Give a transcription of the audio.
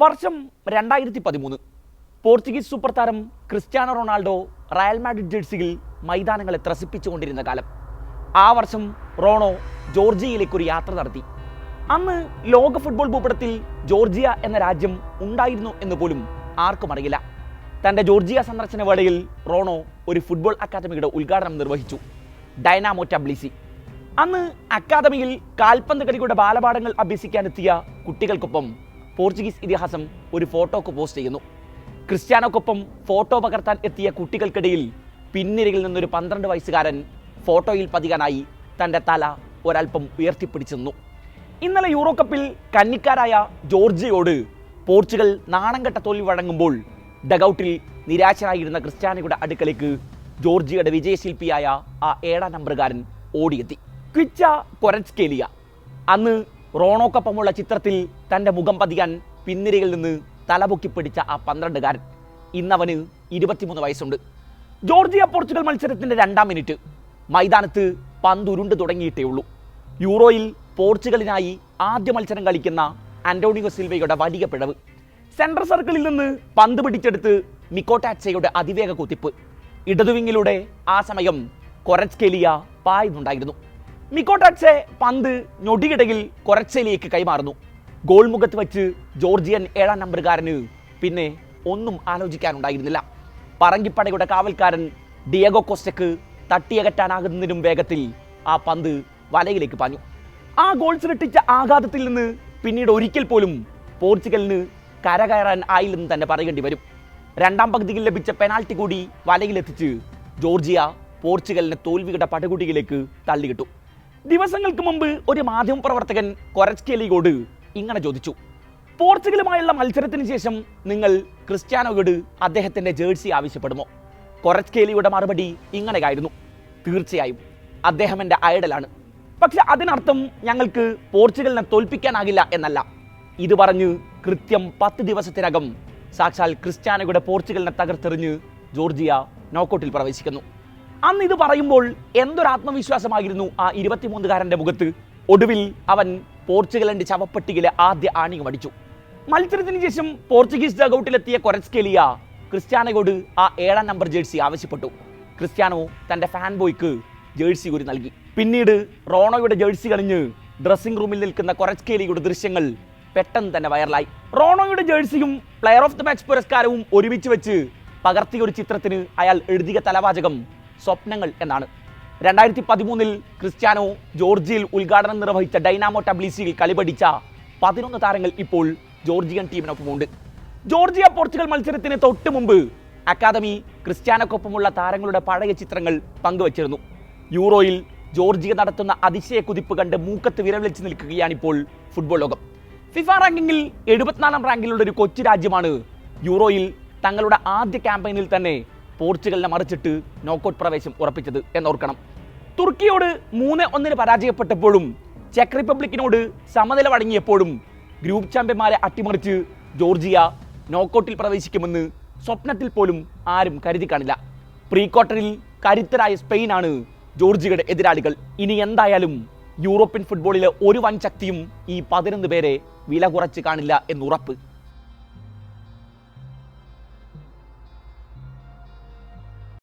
വർഷം രണ്ടായിരത്തി പതിമൂന്ന് പോർച്ചുഗീസ് സൂപ്പർ താരം ക്രിസ്ത്യാനോ റൊണാൾഡോ റയൽ മാഡ്രിഡ് ജേഴ്സിയിൽ മൈതാനങ്ങളെ ത്രസിപ്പിച്ചുകൊണ്ടിരുന്ന കാലം. ആ വർഷം റോണോ ജോർജിയയിലേക്ക് ഒരു യാത്ര നടത്തി. അന്ന് ലോക ഫുട്ബോൾ ഭൂപടത്തിൽ ജോർജിയ എന്ന രാജ്യം ഉണ്ടായിരുന്നു എന്ന് പോലും ആർക്കും അറിയില്ല. തന്റെ ജോർജിയ സന്ദർശന വേളയിൽ റോണോ ഒരു ഫുട്ബോൾ അക്കാദമിയുടെ ഉദ്ഘാടനം നിർവഹിച്ചു. Dynamo Tbilisi. അന്ന് അക്കാദമിയിൽ കാൽപന്ത് കളിയുടെ ബാലപാഠങ്ങൾ അഭ്യസിക്കാനെത്തിയ കുട്ടികൾക്കൊപ്പം പോർച്ചുഗീസ് ഇതിഹാസം ഒരു ഫോട്ടോക്ക് പോസ്റ്റ് ചെയ്യുന്നു. ക്രിസ്ത്യാനോക്കൊപ്പം ഫോട്ടോ പകർത്താൻ എത്തിയ കുട്ടികൾക്കിടയിൽ പിന്നിരയിൽ നിന്നൊരു പന്ത്രണ്ട് വയസ്സുകാരൻ ഫോട്ടോയിൽ പതികാനായി തന്റെ തല ഒരൽപ്പം ഉയർത്തിപ്പിടിച്ചു നിന്നു. ഇന്നലെ യൂറോ കപ്പിൽ കന്നിക്കാരായ ജോർജിയോട് പോർച്ചുഗൽ നാണംകെട്ട തോൽവി വഴങ്ങുമ്പോൾ ഡഗൌട്ടിൽ നിരാശനായിരുന്ന ക്രിസ്ത്യാനിയുടെ അടുക്കലേക്ക് ജോർജിയുടെ വിജയശില്പിയായ ആ ഏഴാം നമ്പറുകാരൻ ഓടിയെത്തി. ക്വിച്ച കൊരച്കേലിയ അന്ന് റോണോക്കൊപ്പമുള്ള ചിത്രത്തിൽ തന്റെ മുഖം പതിയാൻ പിന്നിരയിൽ നിന്ന് തലപൊക്കി പിടിച്ച ആ പന്ത്രണ്ടുകാരൻ. ഇന്നവന് ഇരുപത്തിമൂന്ന് വയസ്സുണ്ട്. ജോർജിയ പോർച്ചുഗൽ മത്സരത്തിന്റെ രണ്ടാം മിനിറ്റ്. മൈതാനത്ത് പന്തുരുണ്ട് തുടങ്ങിയിട്ടേ ഉള്ളൂ. യൂറോയിൽ പോർച്ചുഗലിനായി ആദ്യ മത്സരം കളിക്കുന്ന അന്റോണിയോ സിൽവയുടെ വലിയ പിഴവ്. സെൻട്രൽ സർക്കിളിൽ നിന്ന് പന്ത് പിടിച്ചെടുത്ത് മിക്കോട്ടാച്ചയുടെ അതിവേഗ കുത്തിപ്പ്. ഇടതുവിങ്ങിലൂടെ ആ സമയം കൊറച്കേലിയ പായുന്നുണ്ടായിരുന്നു. മിക്കോട്ടാച്ചെ പന്ത് ഞൊടിയിടയിൽ കുറച്ചിലേക്ക് കൈമാറുന്നു. ഗോൾ മുഖത്ത് വെച്ച് ജോർജിയൻ ഏഴാം നമ്പറുകാരന് പിന്നെ ഒന്നും ആലോചിക്കാനുണ്ടായിരുന്നില്ല. പറങ്കിപ്പടയുടെ കാവൽക്കാരൻ ഡിയഗോ കോസ്റ്റക്ക് തട്ടിയകറ്റാനാകുന്നതിനും വേഗത്തിൽ ആ പന്ത് വലയിലേക്ക് പാഞ്ഞു. ആ ഗോൾ സൃഷ്ടിച്ച ആഘാതത്തിൽ നിന്ന് പിന്നീട് ഒരിക്കൽ പോലും പോർച്ചുഗലിന് കരകയറാൻ ആയില്ലെന്ന് തന്നെ പറയേണ്ടി വരും. രണ്ടാം പകുതിയിൽ ലഭിച്ച പെനാൽറ്റി കൂടി വലയിലെത്തിച്ച് ജോർജിയ പോർച്ചുഗലിനെ തോൽവിയുടെ പടുകുടിയിലേക്ക് തള്ളിയിട്ടു. ദിവസങ്ങൾക്ക് മുമ്പ് ഒരു മാധ്യമപ്രവർത്തകൻ കൊരച്കേലിയോട് ഇങ്ങനെ ചോദിച്ചു. പോർച്ചുഗലുമായുള്ള മത്സരത്തിന് ശേഷം നിങ്ങൾ ക്രിസ്ത്യാനോയോട് അദ്ദേഹത്തിന്റെ ജേഴ്സി ആവശ്യപ്പെടുമോ? കൊരച്കേലിയുടെ മറുപടി ഇങ്ങനെയായിരുന്നു. തീർച്ചയായും അദ്ദേഹം എന്റെ ഐഡലാണ് പക്ഷെ അതിനർത്ഥം ഞങ്ങൾക്ക് പോർച്ചുഗലിനെ തോൽപ്പിക്കാനാകില്ല എന്നല്ല. ഇത് പറഞ്ഞ് കൃത്യം പത്ത് ദിവസത്തിനകം സാക്ഷാൽ ക്രിസ്ത്യാനോയുടെ പോർച്ചുഗലിനെ തകർത്തെറിഞ്ഞ് ജോർജിയ നോക്കൌട്ടിൽ പ്രവേശിക്കുന്നു. അന്ന് ഇത് പറയുമ്പോൾ എന്തൊരു ആത്മവിശ്വാസമായിരുന്നു ആ ഇരുപത്തിമൂന്നുകാരന്റെ മുഖത്ത്? ഒടുവിൽ അവൻ പോർച്ചുഗലിന്റെ ചവപ്പട്ടികയിലെ ആദ്യ ആണിയും അടിച്ചു. മത്സരത്തിന് ശേഷം പോർച്ചുഗീസ് ഡഗൌട്ടിലെത്തിയ കൊരസ്കേലിയ ക്രിസ്ത്യാനോയോട് ആ ഏഴാം നമ്പർ ജേഴ്സി ആവശ്യപ്പെട്ടു. ക്രിസ്ത്യാനോ തന്റെ ഫാൻ ബോയ്ക്ക് ജേഴ്സി ഒരു നൽകി. പിന്നീട് റോണോയുടെ ജേഴ്സി കളിഞ്ഞ് ഡ്രസ്സിംഗ് റൂമിൽ നിൽക്കുന്ന കൊരസ്കേലിയുടെ ദൃശ്യങ്ങൾ പെട്ടെന്ന് തന്നെ വൈറലായി റോണോയുടെ ജേഴ്സിയും പ്ലെയർ ഓഫ് ദ മാച്ച് പുരസ്കാരവും ഒരുമിച്ച് വെച്ച് പകർത്തിയ ഒരു ചിത്രത്തിന് അയാൾ എഴുതിയ തലവാചകം സ്വപ്നങ്ങൾ എന്നാണ്. രണ്ടായിരത്തി പതിമൂന്നിൽ ക്രിസ്ത്യാനോ ജോർജിയയിൽ ഉദ്ഘാടനം നിർവഹിച്ച ഡൈനാമോ ടബ്ലിസിയിൽ കളിപടിച്ച പതിനൊന്ന് താരങ്ങൾ ഇപ്പോൾ ജോർജിയൻ ടീമിനൊപ്പമുണ്ട്. ജോർജിയ പോർച്ചുഗൽ മത്സരത്തിന് തൊട്ട് മുമ്പ് അക്കാദമി ക്രിസ്ത്യാനോക്കൊപ്പമുള്ള താരങ്ങളുടെ പഴയ ചിത്രങ്ങൾ പങ്കുവച്ചിരുന്നു. യൂറോയിൽ ജോർജിയ നടത്തുന്ന അതിശയ കുതിപ്പ് കണ്ട് മൂക്കത്ത് വിരവിളിച്ച് നിൽക്കുകയാണിപ്പോൾ ഫുട്ബോൾ ലോകം. ഫിഫ റാങ്കിങ്ങിൽ എഴുപത്തിനാലാം റാങ്കിലുള്ള ഒരു കൊച്ചു രാജ്യമാണ് യൂറോയിൽ തങ്ങളുടെ ആദ്യ ക്യാമ്പയിനിൽ തന്നെ പോർച്ചുഗലിനെ മറിച്ചിട്ട് നോക്കൌട്ട് പ്രവേശം ഉറപ്പിച്ചത് എന്നോർക്കണം. തുർക്കിയോട് മൂന്ന് ഒന്നിന് പരാജയപ്പെട്ടപ്പോഴും ചെക്ക് റിപ്പബ്ലിക്കിനോട് സമനില വഴങ്ങിയപ്പോഴും ഗ്രൂപ്പ് ചാമ്പ്യന്മാരെ അട്ടിമറിച്ച് ജോർജിയ നോക്കൌട്ടിൽ പ്രവേശിക്കുമെന്ന് സ്വപ്നത്തിൽ പോലും ആരും കരുതി കാണില്ല. പ്രീ ക്വാർട്ടറിൽ കരുത്തരായ സ്പെയിനാണ് ജോർജിയയുടെ എതിരാളികൾ. ഇനി എന്തായാലും യൂറോപ്യൻ ഫുട്ബോളിലെ ഒരു വൻ ശക്തിയും ഈ പതിനൊന്ന് പേരെ വില കുറച്ച് കാണില്ല എന്നുറപ്പ്.